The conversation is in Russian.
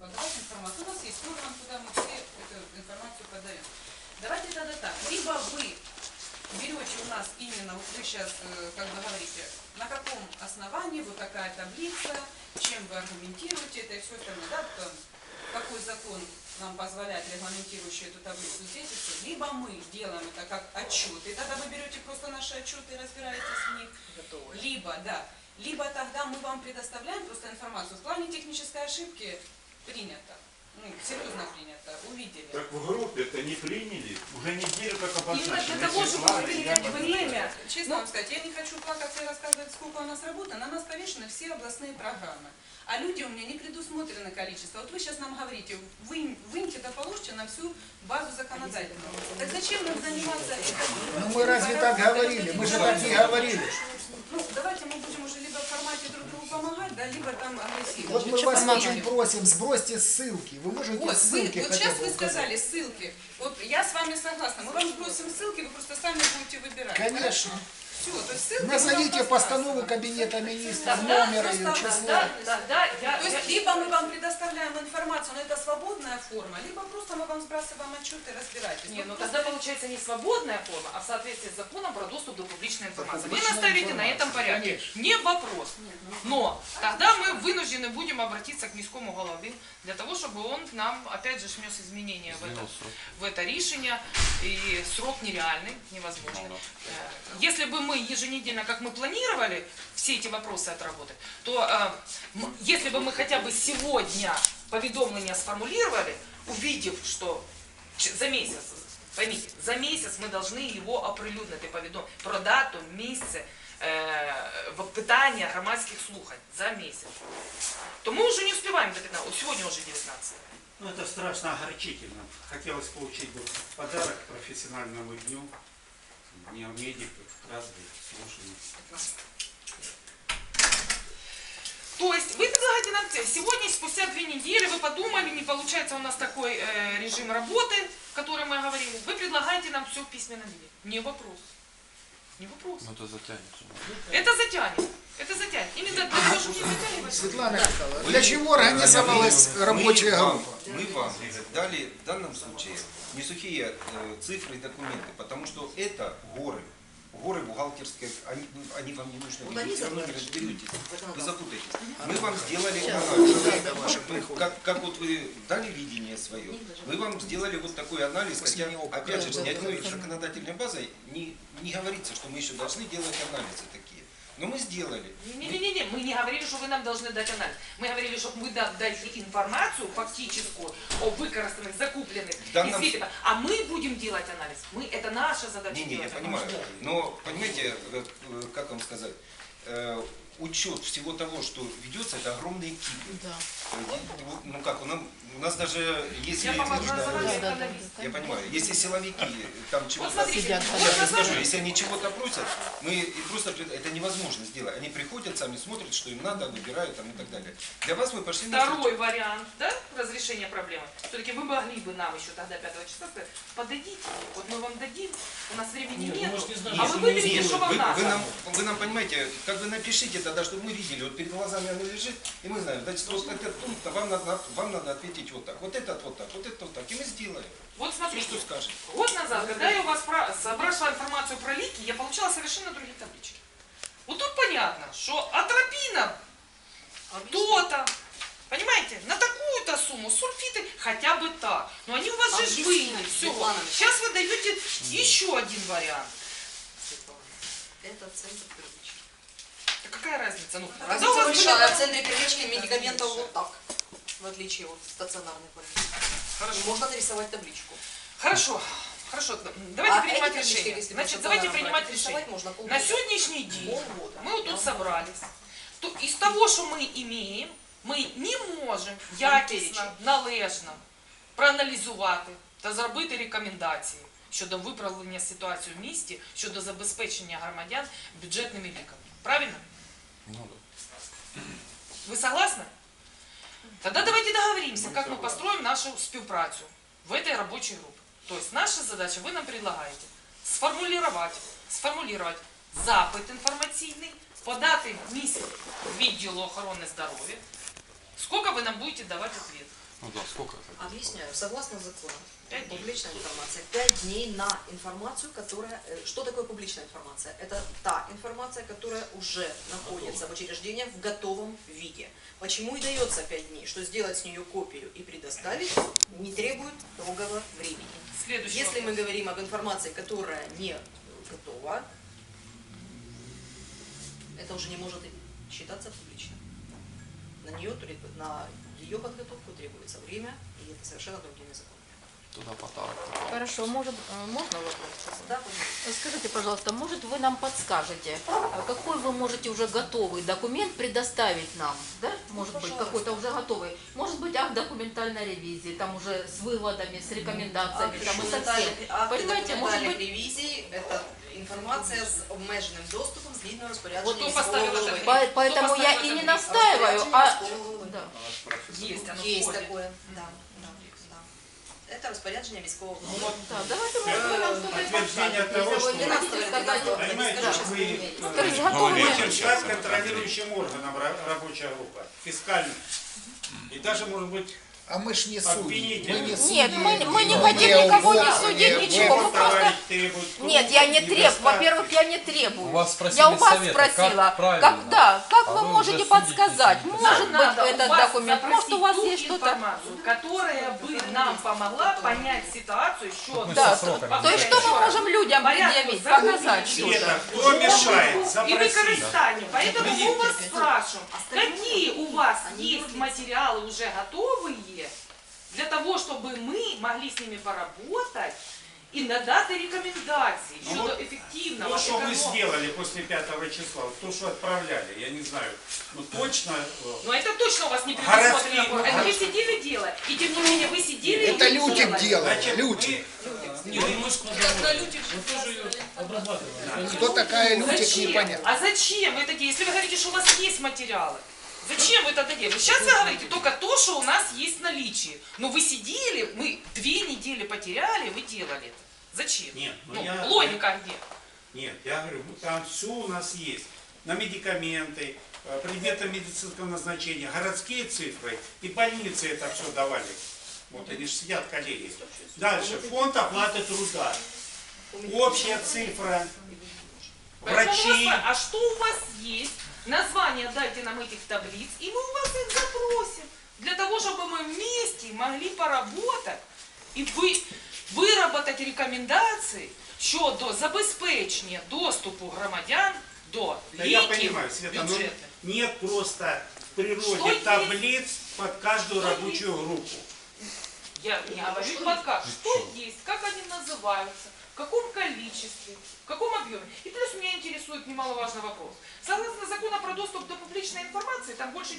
подавать информацию. У нас есть орган, куда мы все эту информацию подаем. Давайте тогда так. Либо вы берете у нас именно, вот вы сейчас, э, как бы говорите, на каком основании вот такая таблица, чем вы аргументируете это и все остальное, да, там, какой закон нам позволяет, регламентирующий эту таблицу здесь и все. Либо мы делаем это как отчеты, тогда вы берете просто наши отчеты и разбираетесь в них. Либо, да, либо тогда мы вам предоставляем просто информацию. В плане технической ошибки принято. Ну, серьезно принято, увидели. Так в группе это не приняли, уже неделю как Именно обозначили. для того, чтобы принять я время, честно вам сказать, я не хочу плакаться и рассказывать, сколько у нас работы, на нас повешены все областные программы. А люди у меня не предусмотрены количество. Вот вы сейчас нам говорите, вы, выньте да положите на всю базу законодательную. Так зачем нам заниматься этим? Ну мы разве так говорили? Мы же так не говорили. Ну, давайте мы будем уже либо в формате друг другу помогать, да, либо там агрессивно. Вот мы вас очень просим, сбросьте ссылки. Вы можете Вот, вы, ссылки вот хотя сейчас вы сказали ссылки. Вот я с вами согласна. Мы вам сбросим ссылки, вы просто сами будете выбирать. Конечно. Все, то есть ссылки мы Назовите постанову. Кабинета министров, Тогда номер ее, да, число. да, Да, да, я, То есть я- либо мы вам предоставляем информацию, но это свободная форма, либо просто мы вам сбрасываем отчеты и разбирайтесь. Не, ну просто- тогда получается не свободная форма, а в соответствии с законом про доступ до публичной информации. Вы наставите на этом порядке. конечно. Не вопрос. Но тогда мы вынуждены будем обратиться к міському голові для того, чтобы он нам опять же внес изменения в это, в это решение. И срок нереальный, невозможно. Э, Если бы мы еженедельно, как мы планировали, все эти вопросы отработать, то э, м- если бы мы хотя бы сегодня поведомление сформулировали, увидев, что ч- за месяц, поймите, за месяц мы должны его оприлюднити повідомлення про дату, місце, е, в- питання громадських слухань за місяць. То мы уже не успеваем до 15, сегодня уже 19. Ну, это страшно огорчительно. Хотелось получить вот подарок к профессиональному дню, Дня медиков, каждый слушаний. То есть вы предлагаете нам. Сегодня, спустя две недели, вы подумали, не получается у нас такой э, режим работы, который мы говорили. Вы предлагаете нам все в письменном виде. Не вопрос. Не вопрос. Ну, это затянется. Это затянет. Это затянет. Именно для того, чтобы не затягивать. Светлана Михайловна, для чего организовалась рабочая группа? Мы вам дали в данном случае не сухие э, цифры и документы, потому что это горы. Горы бухгалтерские, они, они вам не нужны, вы все равно не разберетесь, вы запутаетесь. Мы вам сделали анализ, как, как вот вы дали видение свое, мы вам сделали вот такой анализ, хотя, опять же, ни одной законодательной базой не, не говорится, что мы еще должны делать анализы такие. Но мы сделали. Не-не-не, мы не говорили, что вы нам должны дать анализ. Мы говорили, чтобы вы нам дали информацию фактическую о выкористанных, закупленных, данном- а мы будем делать анализ. Мы, это наша задача. Не, не, я делать понимаю. Но, понимаете, э, э, как вам сказать, э, учет всего того, что ведется, это огромный кипы. Ну как, у нас, у нас даже если... Я по Да, да, экономист. я понимаю, если силовики там Вот чего-то... смотрите, Я вот назад- скажу, если они чего-то просят, мы просто это невозможно сделать. Они приходят сами, смотрят, что им надо, выбирают там и так далее. Для вас мы пошли на Второй вариант, да, разрешения проблемы. Все-таки вы могли бы нам еще тогда 5 числа сказать, подойдите, вот мы вам дадим, у нас времени нет, а вы выберите, что вам вы, надо. вы нам, вы нам понимаете, как бы напишите тогда, чтобы мы видели, вот перед глазами оно лежит, и мы знаем, значит, вот этот пункт, вам надо, вам надо ответить вот так, вот этот вот так, вот это вот так, и мы сделаем. Вот Все, смотрите, что скажем. год назад, когда я у вас про- спрашивала информацию про лики, я получала совершенно другие таблички. Вот тут понятно, что атропина то-то, понимаете, на такую-то сумму, сульфиты хотя бы так. Но они у вас же были, все. Сейчас вы даете еще один вариант. Это центр первички. Да какая разница? Ну, когда у Разница вас большая. были- В центре первички медикаментов вот так. В отличие от стационарной больницы. Хорошо. Можно нарисовать табличку. Хорошо. Хорошо, давайте А принимать эти таблички, решение. если Значит, по давайте стационарам принимать брать, решение. рисовать можно полгода. На сегодняшний день Полгода. мы вот тут Да. собрались. То из того, що ми имеем, ми не можемо якісно, належно проаналізувати та зробити рекомендації щодо виправлення ситуації в місті, щодо забезпечення громадян бюджетними ліками. Правильно? Ну да. Вы согласны? Тогда давайте договоримся, как мы построим нашу співпрацю в этой рабочей группе. То есть наша задача, вы нам предлагаете сформулировать, сформулировать запит інформаційний, подати місць відділу охорони здоров'я. Сколько вы нам будете давать ответ? Ну да, сколько это? Объясняю. Согласно закону, Пять дней. публичная информация. Пять дней на информацию, которая... э, Что такое публичная информация? Это та информация, которая уже находится в учреждениях в готовом виде. Почему и дается пять дней? Что сделать с нее копию и предоставить не требует долгого времени. Следующий Если мы вопрос. говорим об информации, которая не готова, это уже не может считаться публичным. На нее на ее подготовку требуется время, и это совершенно другими законами. Туда подарок. Хорошо, может, э, можно вопрос? Да, пожалуйста. Скажите, пожалуйста, может вы нам подскажете, а какой вы можете уже готовый документ предоставить нам, да? Может быть, Пожалуйста. какой-то уже готовый. Может быть, акт документальной ревизии, там уже с выводами, с рекомендациями, там и со всем. Понимаете, может быть, ревізій – это информация с обмеженным доступом згідно Вот розпорядження кто міського поставил голови. это? по- поэтому Кто я поставил и это не в настаиваю, Розпорядження а... міського голови. Да. Есть, оно Есть входит. такое, да, да, да. Это розпорядження міського голови. Вот. Да, давайте, может, вы нам что-то и Подтверждение подскажете, того, если вы что- не хотите сказать. Понимаете, Да. что вы Скажите, э, готовы ли? будете стать контролирующим органом ра- рабочая группа, фискальным. И даже, может быть, а мы ж не судим. Мы не Нет, судим. мы, мы не хотим никого не судить, ничего. Мы просто... Нет, я не требую. Во-первых, я не требую. У вас я у вас совета, как спросила, правильно? да, как А вы вы можете подсказать? судите, Может судите. быть, этот документ, может, у вас есть что-то. информацию, которая бы нам помогла понять ситуацию еще Да, сроками то есть что мы можем людям предъявить, показать что-то? Кто мешает и використання. Поэтому мы у вас спрашиваем, какие у вас есть материалы уже готовые для того, чтобы мы могли с ними поработать и надать рекомендации Ну щодо вот эффективного То, что вы сделали после 5 числа, то, что отправляли, я не знаю, ну точно, э, Но это точно у вас не Городские, предусмотрено. ну, Это вы городские. сидели дело, и тем не менее вы сидели и Это люди делали. делают, значит, люди. вы, Не, ну мы. Мы тоже ее. Кто такая Лютик, непонятно. А зачем вы это делаете? Если вы говорите, что у вас есть материалы, зачем вы это делаете? Сейчас вы говорите только то, что у нас есть в наличии. Но вы сидели, мы две недели потеряли, вы делали это. Зачем? Нет, ну Ну, я- логика где? Нет, я говорю, там все у нас есть. На медикаменты, э, предметы медицинского назначения, городские цифры и больницы это все давали. Вот они же сидят, коллеги. Дальше, фонд оплаты труда. Общая цифра. Врачи. а что у вас есть? Название дайте нам этих таблиц, и мы у вас их запросим. Для того, чтобы мы вместе могли поработать і ви, виробити рекомендації щодо забезпечення доступу громадян до Да я ліків понимаю, Света, но бюджетних. нет просто в природе Что есть? таблиц под каждую Что рабочую группу. Я не говорю пока, что есть, как они называются, в каком количестве, в каком объеме. И плюс меня интересует немаловажный вопрос. Согласно закону про доступ до публичной информации, там больше